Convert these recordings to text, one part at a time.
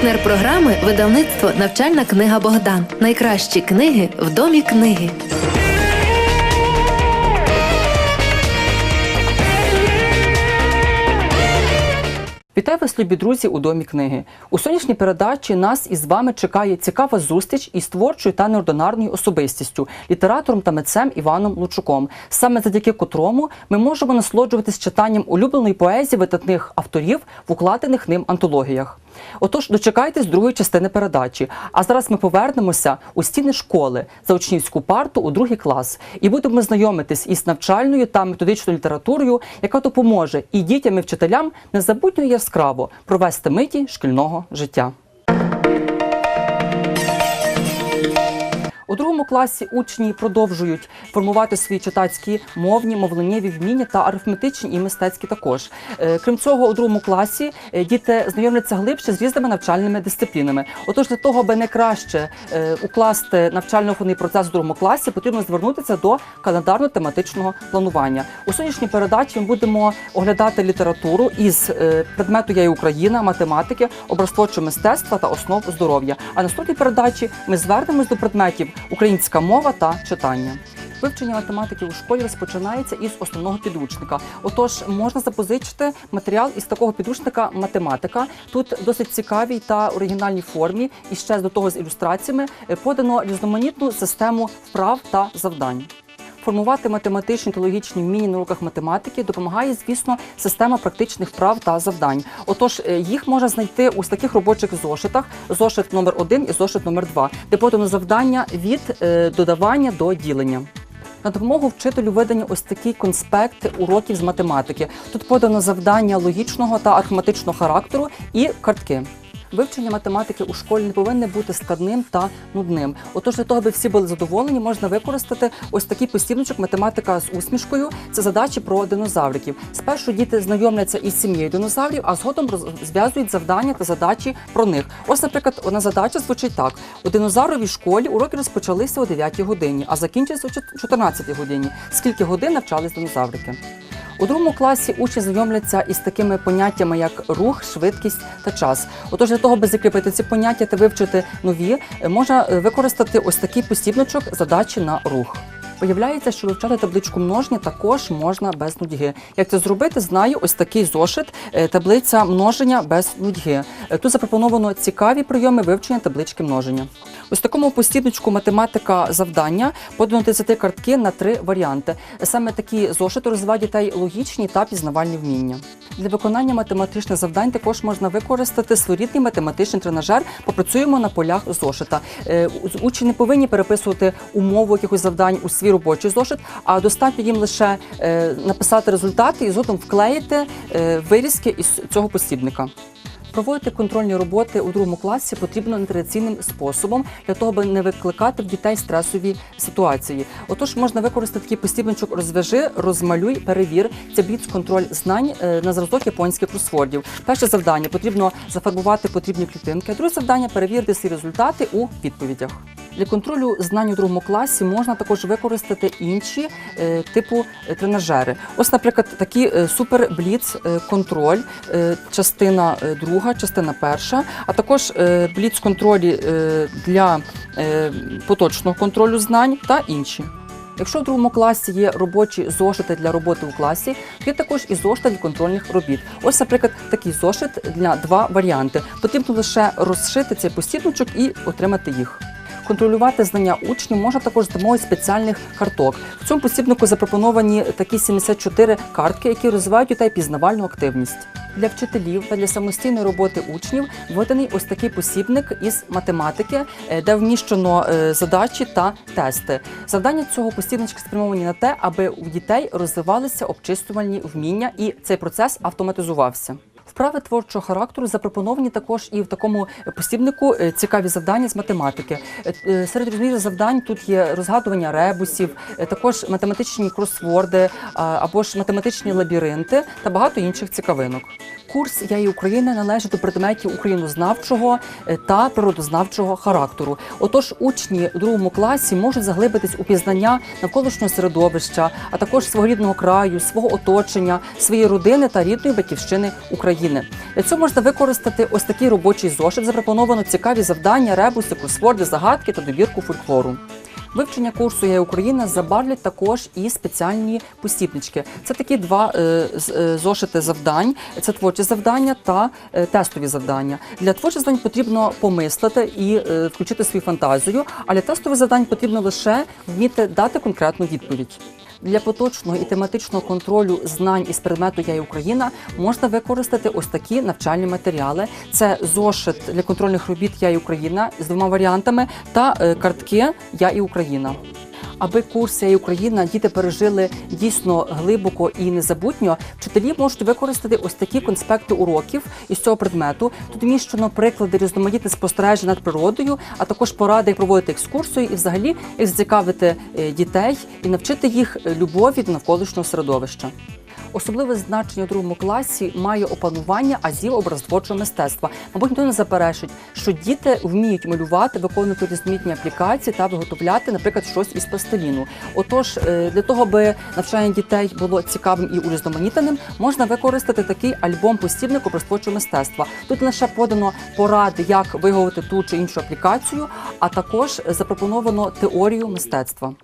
Партнер програми видавництво Навчальна книга Богдан. Найкращі книги в домі книги. Вітаю вас, любі друзі, у домі книги. У сьогоднішній передачі нас із вами чекає цікава зустріч із творчою та неординарною особистістю, літератором та митцем Іваном Лучуком, саме завдяки котрому ми можемо насолоджуватись читанням улюбленої поезії видатних авторів в укладених ним антологіях. Отож, дочекайтесь другої частини передачі. А зараз ми повернемося у стіни школи за учнівську парту у другий клас і будемо знайомитись із навчальною та методичною літературою, яка допоможе і дітям, і вчителям незабутньо яскраво провести миті шкільного життя. У другому класі учні продовжують формувати свої читацькі мовні, мовленнєві вміння та арифметичні і мистецькі також. Е, Крім цього, у другому класі е, діти знайомляться глибше з різними навчальними дисциплінами. Отож, для того, аби найкраще е, укласти навчально-виховний процес у другому класі, потрібно звернутися до календарно-тематичного планування. У сьогоднішній передачі ми будемо оглядати літературу із предмету Я і Україна, математики, образтворчого мистецтва та основ здоров'я. А наступній передачі ми звернемось до предметів українська мова та читання. Вивчення математики у школі розпочинається із основного підручника. Отож, можна запозичити матеріал із такого підручника математика. Тут досить цікавій та оригінальній формі, і ще до того з ілюстраціями е, подано різноманітну систему вправ та завдань. Формувати математичні та логічні вміння на уроках математики допомагає, звісно, система практичних вправ та завдань. Отож, е, їх можна знайти у таких робочих зошитах: зошит номер 1 і зошит номер 2 де подано завдання від е, додавання до ділення. На допомогу вчителю видані ось такий конспект уроків з математики. Тут подано завдання логічного та арифметичного характеру і картки. Вивчення математики у школі не повинне бути складним та нудним. Отож, для того, аби всі були задоволені, можна використати ось такий посібничок математика з усмішкою. Це задачі про динозавриків. Спершу діти знайомляться із сім'єю динозаврів, а згодом розв'язують завдання та задачі про них. Ось, наприклад, одна задача звучить так: у динозавровій школі уроки розпочалися о 9 годині, а закінчилися о 14 годині. Скільки годин навчались динозаврики? У другому класі учні знайомляться із такими поняттями, як рух, швидкість та час. Отож, для того, аби закріпити ці поняття та вивчити нові, е, можна е, використати ось такий посібничок задачі на рух. Виявляється, що вивчати табличку множення також можна без нудьги. Як це зробити, знаю ось такий зошит, е, таблиця множення без нудьги. Е, Тут запропоновано цікаві прийоми вивчення таблички множення. Ось такому посібничку математика завдання подано 30 картки на три варіанти. Саме такі зошити розвивають дітей логічні та пізнавальні вміння. Для виконання математичних завдань також можна використати своєрідний математичний тренажер. Попрацюємо на полях зошита. Е, Учні повинні переписувати умову якихось завдань у свій робочий зошит, а достатньо їм лише е, написати результати і згодом вклеїти е, вирізки із цього посібника. Проводити контрольні роботи у другому класі потрібно нетрадиційним способом для того, аби не викликати в дітей стресові ситуації. Отож, можна використати такий посібничок розв'яжи, розмалюй, перевір. Це бліц контроль знань е, на зразок японських кросвордів. Перше завдання потрібно зафарбувати потрібні клітинки. Друге завдання перевірити всі результати у відповідях. Для контролю знань у другому класі можна також використати інші е, типу е, тренажери. Ось, наприклад, такі супербліц, контроль, частина друга. 2, частина перша, а також е, бліц-контролі е, для е, поточного контролю знань та інші. Якщо в другому класі є робочі зошити для роботи у класі, є також і зошити для контрольних робіт. Ось, наприклад, такий зошит для два варіанти. Потрібно лише розшити цей посібничок і отримати їх. Контролювати знання учнів можна також з допомогою спеціальних карток. В цьому посібнику запропоновані такі 74 картки, які розвивають дітей пізнавальну активність. Для вчителів та для самостійної роботи учнів виданий ось такий посібник із математики, е, де вміщено е, задачі та тести. Завдання цього посібничка спрямовані на те, аби у дітей розвивалися обчислювальні вміння, і цей процес автоматизувався. Вправи творчого характеру запропоновані також і в такому посібнику е, цікаві завдання з математики. Е, е, Серед різних завдань тут є розгадування ребусів, також математичні кросворди або ж математичні лабіринти та багато інших цікавинок. Курс Я і Україна належить до предметів українознавчого е, та природознавчого характеру. Отож, учні у другому класі можуть заглибитись у пізнання навколишнього середовища, а також свого рідного краю, свого оточення, своєї родини та рідної батьківщини України. Для цього можна використати ось такий робочий зошит. Запропоновано цікаві завдання, ребуси, кросворди, загадки та добірку фольклору. Вивчення курсу Я Україна забарвлять також і спеціальні посібнички. Це такі два е, е, зошити завдань: це творчі завдання та е, тестові завдання. Для творчих завдань потрібно помислити і включити свою фантазію, а для тестових завдань потрібно лише вміти дати конкретну відповідь. Для поточного і тематичного контролю знань із предмету Я і Україна можна використати ось такі навчальні матеріали. Це зошит для контрольних робіт Я і Україна з двома варіантами та е, картки Я і Україна. Аби курс і Україна діти пережили дійсно глибоко і незабутньо, вчителі можуть використати ось такі конспекти уроків із цього предмету. Тут вміщено приклади різноманітних спостережень над природою, а також поради, як проводити екскурсію і взагалі як зацікавити е, дітей і навчити їх е, любові до навколишнього середовища. Особливе значення у другому класі має опанування азів образотворчого мистецтва. Мабуть, ніхто не заперечить, що діти вміють малювати, виконувати різноманітні аплікації та виготовляти, наприклад, щось із пластиліну. Отож, е, для того, аби навчання дітей було цікавим і урізноманітненим, можна використати такий альбом посібник образотворчого мистецтва. Тут лише подано поради, як виготовити ту чи іншу аплікацію, а також запропоновано теорію мистецтва.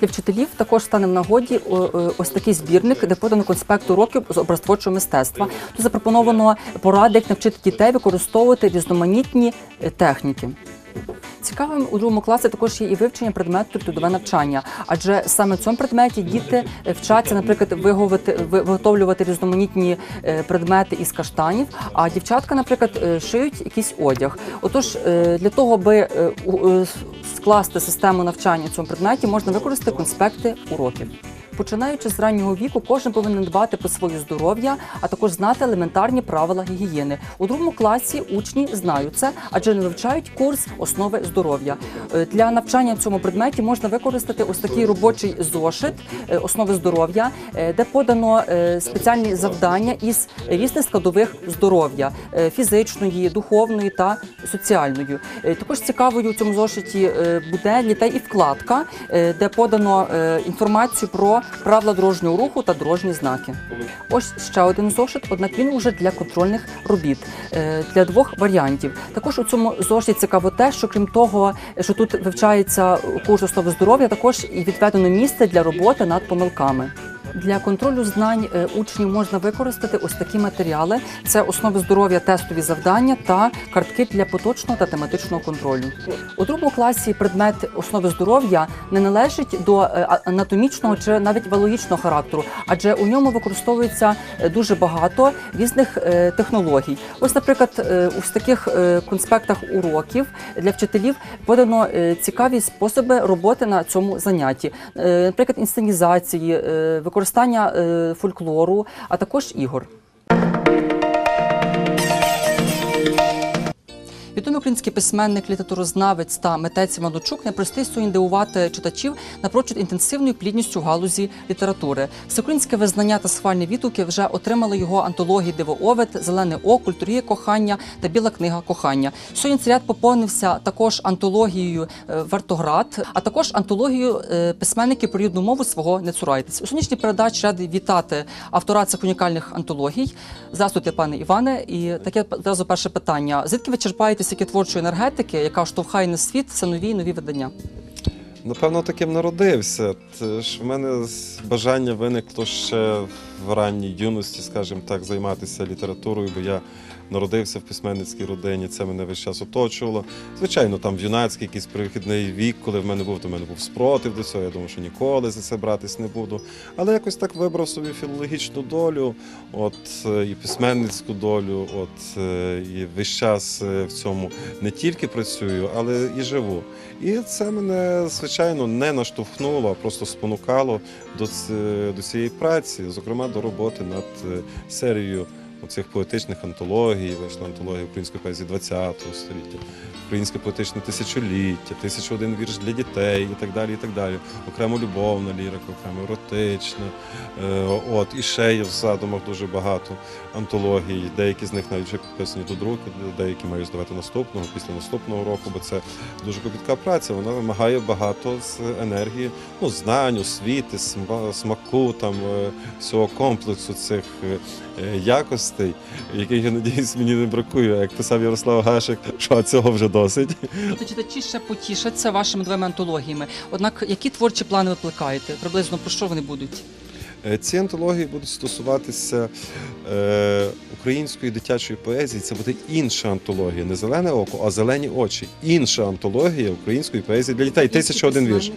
Для вчителів також стане в нагоді о, ось такий збірник, де подано конспект уроків з образотворчого мистецтва. Тут запропоновано поради, як навчити дітей використовувати різноманітні е, техніки. Цікавим у другому класі також є і вивчення предмету трудове навчання, адже саме в цьому предметі діти е, вчаться, наприклад, виготовлювати різноманітні е, предмети із каштанів, а дівчатка, наприклад, е, шиють якийсь одяг. Отож, е, для того, аби е, е, скласти систему навчання в цьому предметі, можна використати конспекти уроків. Починаючи з раннього віку, кожен повинен дбати про своє здоров'я, а також знати елементарні правила гігієни. У другому класі учні знають це, адже не вивчають курс основи здоров'я. Е, Для навчання в цьому предметі можна використати ось такий робочий зошит е, основи здоров'я, е, де подано спеціальні завдання із різних складових здоров'я фізичної, духовної та соціальної. Е, Також цікавою у цьому зошиті е, буде для і вкладка, е, де подано інформацію про правила дорожнього руху та дорожні знаки. Ось ще один зошит, однак він уже для контрольних робіт для двох варіантів. Також у цьому зошиті цікаво те, що крім того, що тут вивчається курс основи здоров'я, також і відведено місце для роботи над помилками. Для контролю знань е, учнів можна використати ось такі матеріали: це основи здоров'я, тестові завдання та картки для поточного та тематичного контролю. У другому класі предмет основи здоров'я не належить до е, анатомічного чи навіть біологічного характеру, адже у ньому використовується е, дуже багато різних технологій. Ось, наприклад, у таких конспектах уроків для вчителів подано цікаві способи роботи на цьому занятті, наприклад, інсценізації, е, використання е, фольклору, а також ігор. Відомий український письменник, літературознавець та митець Іваночук не пристисує індивувати читачів напрочуд інтенсивною плідністю галузі літератури. Всеукраїнське визнання та схвальні відгуки вже отримали його антології Дивоовет, Зелене око, Культурія кохання та Біла книга кохання. Сьогодні ряд поповнився також антологією е, Вартоград, а також антологією е, письменників про рідну мову свого не цурайтесь. У сьогоднішній передачі радий вітати автора цих унікальних антологій. Здравствуйте, пане Іване. І таке одразу перше питання: звідки ви черпаєте стільки творчої енергетики, яка штовхає на світ все нові і нові видання? Напевно, таким народився. Тож в мене бажання виникло ще в ранній юності, скажімо так, займатися літературою, бо я народився в письменницькій родині, це мене весь час оточувало. Звичайно, там в юнацький якийсь перехідний вік, коли в мене був, то в мене був спротив до цього. Я думав, що ніколи за це братись не буду. Але якось так вибрав собі філологічну долю, от е, і письменницьку долю, от е, і весь час е, в цьому не тільки працюю, але і живу. І це мене, звичайно, не наштовхнуло, а просто спонукало до цієї праці, зокрема до роботи над е, серією оцих поетичних антологій, вийшла антологія української поезії ХХ століття, українське поетичне тисячоліття, тисяча один вірш для дітей і так далі. і так далі. Окремо любовна лірика, окремо еротична. Е, От, і ще є в задумах дуже багато антологій. Деякі з них навіть вже підписані до друку, деякі мають здавати наступного, після наступного року, бо це дуже копітка праця. Вона вимагає багато з енергії, ну, знань, освіти, смаку, там, е, всього комплексу цих е, якостей, яких, я надіюсь, мені не бракує. Як писав Ярослав Гашик, що цього вже досить. Тобто читачі ще потішаться вашими двома антологіями. Однак, які творчі плани ви плекаєте? Приблизно про що вони будуть? Е, Ці антології будуть стосуватися е, української дитячої поезії. Це буде інша антологія, не зелене око, а зелені очі. Інша антологія української поезії для дітей. Тисяча один вірш.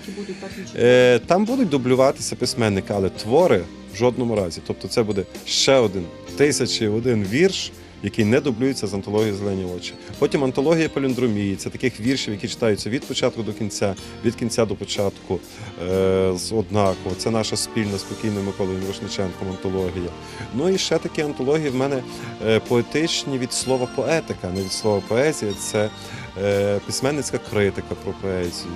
Е, там будуть дублюватися письменники, але твори жодному разі. Тобто це буде ще один тисячі один вірш. Який не дублюється з антології Зелені очі. Потім антологія паліндромії це таких віршів, які читаються від початку до кінця, від кінця до початку е, з однаково. Це наша спільна спокійним Миколою Мирошниченком антологія. Ну і ще такі антології в мене е, поетичні від слова поетика, не від слова поезія. Це е, письменницька критика про поезію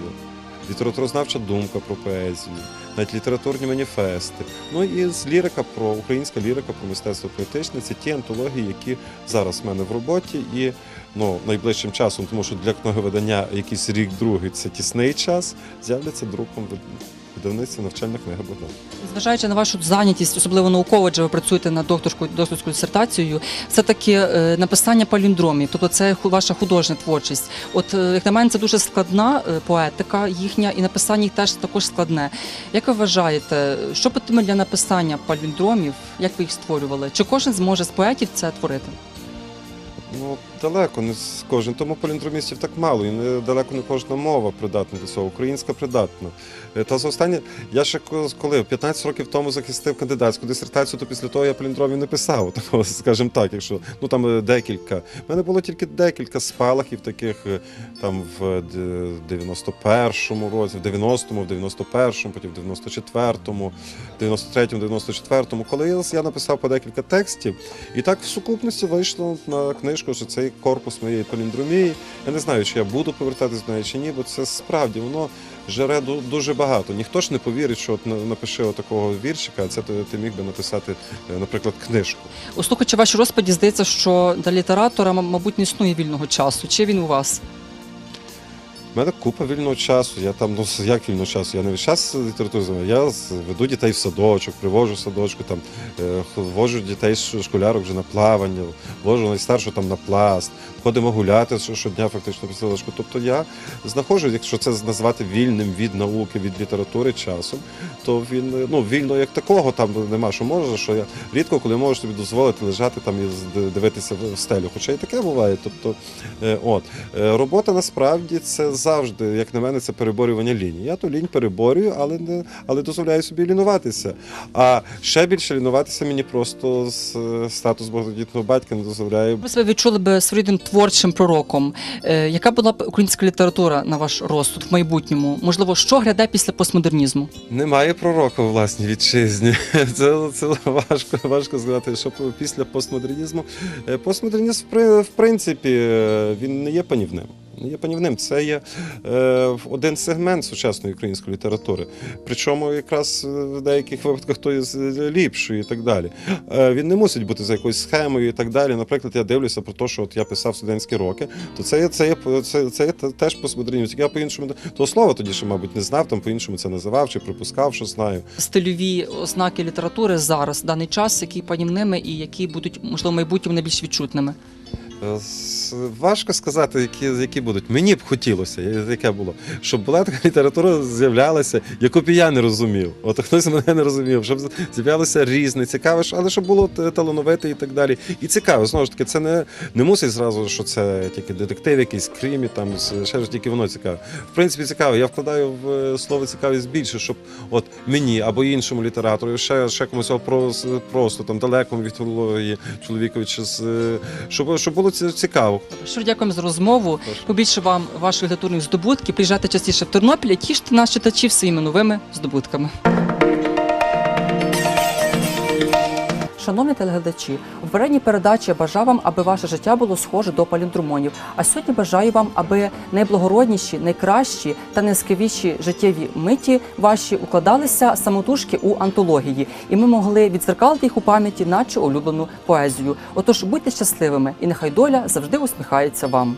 літературознавча думка про поезію, навіть літературні маніфести. Ну і з лірика про українська лірика про мистецтво поетичне. Це ті антології, які зараз в мене в роботі, і ну найближчим часом, тому що для книговидання якийсь рік другий це тісний час, з'являться друком видавництві навчальна книга Богдан. Зважаючи на вашу зайнятість, особливо науково, адже ви працюєте над докторською докторською дисертацією, все таки е, написання паліндромів, тобто це ваша художня творчість. От е, як на мене, це дуже складна е, поетика їхня, і написання їх теж також складне. Як ви вважаєте, що потрібно для написання паліндромів? Як ви їх створювали? Чи кожен зможе з поетів це творити? Ну, далеко не з кожен. Тому поліндромістів так мало, і не, далеко не кожна мова придатна до цього. Українська придатна. Е, Та за останнє, я ще коли 15 років тому захистив кандидатську дисертацію, то після того я поліндромів не писав. Тому, скажімо так, якщо ну там е, декілька. У мене було тільки декілька спалахів таких е, там в 91-му році, в 90-му, в 91-му, потім в 94-му, 93-му, 94-му. Коли я написав по декілька текстів, і так в сукупності вийшло на книжку, що цей корпус моєї поліндромії. Я не знаю, чи я буду повертатись до неї чи ні, бо це справді воно жере ду- дуже багато. Ніхто ж не повірить, що от на- напиши такого віршика, а це ти, ти міг би написати, е, наприклад, книжку. У слухачі вашій розповіді здається, що для літератора, мабуть, не існує вільного часу. Чи він у вас? У мене купа вільного часу. Я там, ну як вільного часу? Я не весь час літературою займаюся. Я веду дітей в садочок, привожу в садочку, там е, вожу дітей ш- школярок вже на плавання, вожу найстаршу там на пласт, ходимо гуляти що- щодня, фактично по садочку. Тобто я знаходжу, якщо це назвати вільним від науки, від літератури часом, то він ну вільно як такого там нема, що може, що я рідко коли можу собі дозволити лежати там і дивитися в стелю. Хоча і таке буває. Тобто, е, от Е, робота насправді це завжди, як на мене, це переборювання лінії. Я ту лінь переборюю, але не але дозволяю собі лінуватися. А ще більше лінуватися мені просто з е, статус багатодітного батька не дозволяє. Ви себе відчули б своїм творчим пророком. Е, яка була б українська література на ваш розсуд в майбутньому? Можливо, що гряде після постмодернізму? Немає пророка у власній вітчизні. Це, це важко, важко сказати, що після постмодернізму. Е, Постмодернізм, в при- в принципі, він не є панівним. Є панівним. Це є е, один сегмент сучасної української літератури. Причому якраз е, в деяких випадках то є ліпшою і так далі. Е, він не мусить бути за якоюсь схемою і так далі. Наприклад, я дивлюся про те, що от я писав студентські роки, то це є, це є, це, це є теж постмодернізм. Я по-іншому того слова тоді ще, мабуть, не знав, там по-іншому це називав чи припускав, що знаю. Стильові ознаки літератури зараз, даний час, які панівними і які будуть, можливо, в майбутньому найбільш відчутними. Важко сказати, які, які будуть. Мені б хотілося, яке було, щоб була така література з'являлася, яку б я не розумів. От хтось мене не розумів, щоб з'являлося різне, цікаве, але щоб було талановите і так далі. І цікаво, знову ж таки, це не, не мусить зразу, що це тільки детектив, якийсь крім, і там ще ж тільки воно цікаве. В принципі, цікаво. Я вкладаю в е, слово цікавість більше, щоб от мені або іншому літератору, ще, ще комусь просто там далекому від чоловікові, чи е, щоб, щоб було цікаво. Щиро дякуємо за розмову. Побільше вам ваших літературних здобутків. Приїжджайте частіше в Тернопіль і тіште нас читачів своїми новими здобутками. Шановні телеглядачі, у попередній передачі я бажав вам, аби ваше життя було схоже до паліндромонів. А сьогодні бажаю вам, аби найблагородніші, найкращі та найскавіші життєві миті ваші укладалися самотужки у антології, і ми могли відзеркалити їх у пам'яті, наче улюблену поезію. Отож, будьте щасливими, і нехай доля завжди усміхається вам.